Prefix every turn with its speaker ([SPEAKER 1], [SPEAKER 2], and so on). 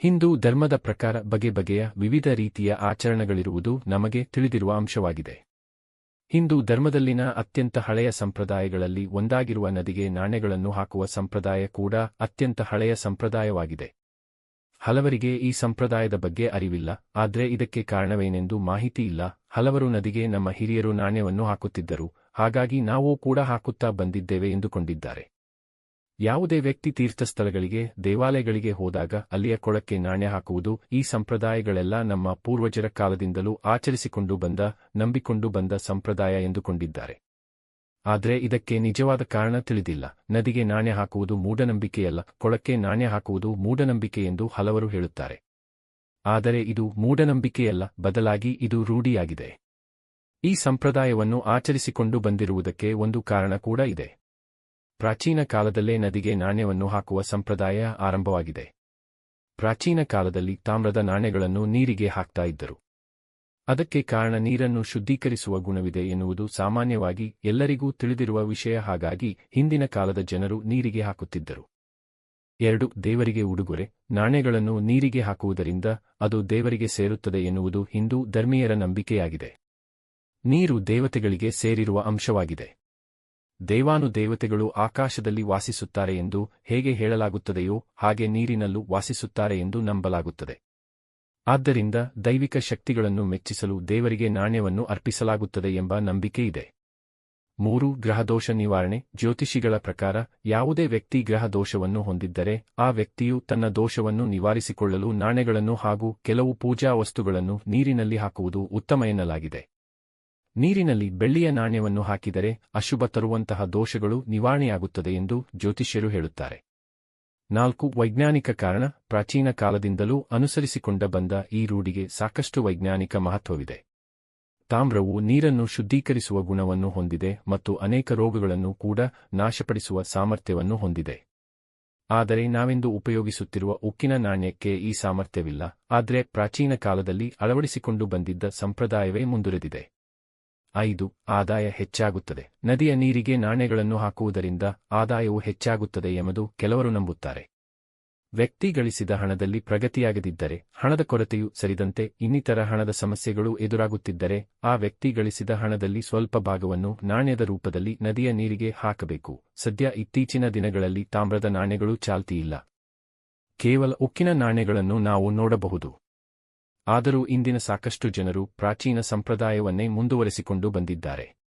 [SPEAKER 1] ಹಿಂದೂ ಧರ್ಮದ ಪ್ರಕಾರ ಬಗೆ ಬಗೆಯ ವಿವಿಧ ರೀತಿಯ ಆಚರಣೆಗಳಿರುವುದು ನಮಗೆ ತಿಳಿದಿರುವ ಅಂಶವಾಗಿದೆ. ಹಿಂದೂ ಧರ್ಮದಲ್ಲಿನ ಅತ್ಯಂತ ಹಳೆಯ ಸಂಪ್ರದಾಯಗಳಲ್ಲಿ ಒಂದಾಗಿರುವ ನದಿಗೆ ನಾಣ್ಯಗಳನ್ನು ಹಾಕುವ ಸಂಪ್ರದಾಯ ಕೂಡ ಅತ್ಯಂತ ಹಳೆಯ ಸಂಪ್ರದಾಯವಾಗಿದೆ. ಹಲವರಿಗೆ ಈ ಸಂಪ್ರದಾಯದ ಬಗ್ಗೆ ಅರಿವಿಲ್ಲ, ಆದರೆ ಇದಕ್ಕೆ ಕಾರಣವೇನೆಂದು ಮಾಹಿತಿ ಇಲ್ಲ. ಹಲವರು ನದಿಗೆ ನಮ್ಮ ಹಿರಿಯರು ನಾಣ್ಯವನ್ನು ಹಾಕುತ್ತಿದ್ದರು, ಹಾಗಾಗಿ ನಾವೂ ಕೂಡ ಹಾಕುತ್ತಾ ಬಂದಿದ್ದೇವೆ ಎಂದುಕೊಂಡಿದ್ದಾರೆ. ಯಾವುದೇ ವ್ಯಕ್ತಿ ತೀರ್ಥಸ್ಥಳಗಳಿಗೆ, ದೇವಾಲಯಗಳಿಗೆ ಹೋದಾಗ ಅಲ್ಲಿಯ ಕೊಳಕ್ಕೆ ನಾಣ್ಯ ಹಾಕುವುದು ಈ ಸಂಪ್ರದಾಯಗಳೆಲ್ಲ ನಮ್ಮ ಪೂರ್ವಜರ ಕಾಲದಿಂದಲೂ ಆಚರಿಸಿಕೊಂಡು ಬಂದ, ನಂಬಿಕೊಂಡು ಬಂದ ಸಂಪ್ರದಾಯ ಎಂದುಕೊಂಡಿದ್ದಾರೆ. ಆದರೆ ಇದಕ್ಕೆ ನಿಜವಾದ ಕಾರಣ ತಿಳಿದಿಲ್ಲ. ನದಿಗೆ ನಾಣ್ಯ ಹಾಕುವುದು ಮೂಢನಂಬಿಕೆಯಲ್ಲ, ಕೊಳಕ್ಕೆ ನಾಣ್ಯ ಹಾಕುವುದು ಮೂಢನಂಬಿಕೆ ಎಂದು ಹಲವರು ಹೇಳುತ್ತಾರೆ. ಆದರೆ ಇದು ಮೂಢನಂಬಿಕೆಯಲ್ಲ, ಬದಲಾಗಿ ಇದು ರೂಢಿಯಾಗಿದೆ. ಈ ಸಂಪ್ರದಾಯವನ್ನು ಆಚರಿಸಿಕೊಂಡು ಬಂದಿರುವುದಕ್ಕೆ ಒಂದು ಕಾರಣ ಕೂಡ ಇದೆ. ಪ್ರಾಚೀನ ಕಾಲದಲ್ಲೇ ನದಿಗೆ ನಾಣ್ಯವನ್ನು ಹಾಕುವ ಸಂಪ್ರದಾಯ ಆರಂಭವಾಗಿದೆ. ಪ್ರಾಚೀನ ಕಾಲದಲ್ಲಿ ತಾಮ್ರದ ನಾಣ್ಯಗಳನ್ನು ನೀರಿಗೆ ಹಾಕ್ತಾ ಇದ್ದರು. ಅದಕ್ಕೆ ಕಾರಣ ನೀರನ್ನು ಶುದ್ಧೀಕರಿಸುವ ಗುಣವಿದೆ ಎನ್ನುವುದು ಸಾಮಾನ್ಯವಾಗಿ ಎಲ್ಲರಿಗೂ ತಿಳಿದಿರುವ ವಿಷಯ. ಹಾಗಾಗಿ ಹಿಂದಿನ ಕಾಲದ ಜನರು ನೀರಿಗೆ ಹಾಕುತ್ತಿದ್ದರು. ಎರಡು, ದೇವರಿಗೆ ಉಡುಗೊರೆ, ನಾಣ್ಯಗಳನ್ನು ನೀರಿಗೆ ಹಾಕುವುದರಿಂದ ಅದು ದೇವರಿಗೆ ಸೇರುತ್ತದೆ ಎನ್ನುವುದು ಹಿಂದೂ ಧರ್ಮೀಯರ ನಂಬಿಕೆಯಾಗಿದೆ. ನೀರು ದೇವತೆಗಳಿಗೆ ಸೇರಿರುವ ಅಂಶವಾಗಿದೆ. ದೇವಾನು ದೇವತೆಗಳು ಆಕಾಶದಲ್ಲಿ ವಾಸಿಸುತ್ತಾರೆ ಎಂದು ಹೇಗೆ ಹೇಳಲಾಗುತ್ತದೆಯೋ ಹಾಗೆ ನೀರಿನಲ್ಲೂ ವಾಸಿಸುತ್ತಾರೆ ಎಂದು ನಂಬಲಾಗುತ್ತದೆ. ಆದ್ದರಿಂದ ದೈವಿಕ ಶಕ್ತಿಗಳನ್ನು ಮೆಚ್ಚಿಸಲು ದೇವರಿಗೆ ನಾಣ್ಯವನ್ನು ಅರ್ಪಿಸಲಾಗುತ್ತದೆ ಎಂಬ ನಂಬಿಕೆ ಇದೆ. ಮೂರು, ಗ್ರಹದೋಷ ನಿವಾರಣೆ. ಜ್ಯೋತಿಷಿಗಳ ಪ್ರಕಾರ ಯಾವುದೇ ವ್ಯಕ್ತಿ ಗ್ರಹ ದೋಷವನ್ನು ಹೊಂದಿದ್ದರೆ ಆ ವ್ಯಕ್ತಿಯು ತನ್ನ ದೋಷವನ್ನು ನಿವಾರಿಸಿಕೊಳ್ಳಲು ನಾಣ್ಯಗಳನ್ನು ಹಾಗೂ ಕೆಲವು ಪೂಜಾ ವಸ್ತುಗಳನ್ನು ನೀರಿನಲ್ಲಿ ಹಾಕುವುದು ಉತ್ತಮ ಎನ್ನಲಾಗಿದೆ. ನೀರಿನಲ್ಲಿ ಬೆಳ್ಳಿಯ ನಾಣ್ಯವನ್ನು ಹಾಕಿದರೆ ಅಶುಭ ತರುವಂತಹ ದೋಷಗಳು ನಿವಾರಣೆಯಾಗುತ್ತದೆ ಎಂದು ಜ್ಯೋತಿಷ್ಯರು ಹೇಳುತ್ತಾರೆ. ನಾಲ್ಕು, ವೈಜ್ಞಾನಿಕ ಕಾರಣ, ಪ್ರಾಚೀನ ಕಾಲದಿಂದಲೂ ಅನುಸರಿಸಿಕೊಂಡ ಬಂದ ಈ ರೂಢಿಗೆ ಸಾಕಷ್ಟು ವೈಜ್ಞಾನಿಕ ಮಹತ್ವವಿದೆ. ತಾಮ್ರವು ನೀರನ್ನು ಶುದ್ಧೀಕರಿಸುವ ಗುಣವನ್ನು ಹೊಂದಿದೆ ಮತ್ತು ಅನೇಕ ರೋಗಗಳನ್ನು ಕೂಡ ನಾಶಪಡಿಸುವ ಸಾಮರ್ಥ್ಯವನ್ನು ಹೊಂದಿದೆ. ಆದರೆ ನಾವೆಂದು ಉಪಯೋಗಿಸುತ್ತಿರುವ ಉಕ್ಕಿನ ನಾಣ್ಯಕ್ಕೆ ಈ ಸಾಮರ್ಥ್ಯವಿಲ್ಲ, ಆದರೆ ಪ್ರಾಚೀನ ಕಾಲದಲ್ಲಿ ಅಳವಡಿಸಿಕೊಂಡು ಬಂದಿದ್ದ ಸಂಪ್ರದಾಯವೇ ಮುಂದುವರೆದಿದೆ. ಐದು, ಆದಾಯ ಹೆಚ್ಚಾಗುತ್ತದೆ. ನದಿಯ ನೀರಿಗೆ ನಾಣ್ಯಗಳನ್ನು ಹಾಕುವುದರಿಂದ ಆದಾಯವು ಹೆಚ್ಚಾಗುತ್ತದೆ ಎಂಬುದು ಕೆಲವರು ನಂಬುತ್ತಾರೆ. ವ್ಯಕ್ತಿ ಗಳಿಸಿದ ಹಣದಲ್ಲಿ ಪ್ರಗತಿಯಾಗದಿದ್ದರೆ ಹಣದ ಕೊರತೆಯು ಸರಿದಂತೆ ಇನ್ನಿತರ ಹಣದ ಸಮಸ್ಯೆಗಳು ಎದುರಾಗುತ್ತಿದ್ದರೆ ಆ ವ್ಯಕ್ತಿ ಗಳಿಸಿದ ಹಣದಲ್ಲಿ ಸ್ವಲ್ಪ ಭಾಗವನ್ನು ನಾಣ್ಯದ ರೂಪದಲ್ಲಿ ನದಿಯ ನೀರಿಗೆ ಹಾಕಬೇಕು. ಸದ್ಯ ಇತ್ತೀಚಿನ ದಿನಗಳಲ್ಲಿ ತಾಮ್ರದ ನಾಣ್ಯಗಳು ಚಾಲ್ತಿಯಿಲ್ಲ. ಕೇವಲ ಉಕ್ಕಿನ ನಾಣ್ಯಗಳನ್ನು ನಾವು ನೋಡಬಹುದು. ಆದರೂ ಇಂದಿನ ಸಾಕಷ್ಟು ಜನರು ಪ್ರಾಚೀನ ಸಂಪ್ರದಾಯವನ್ನೇ ಮುಂದುವರೆಸಿಕೊಂಡು ಬಂದಿದ್ದಾರೆ.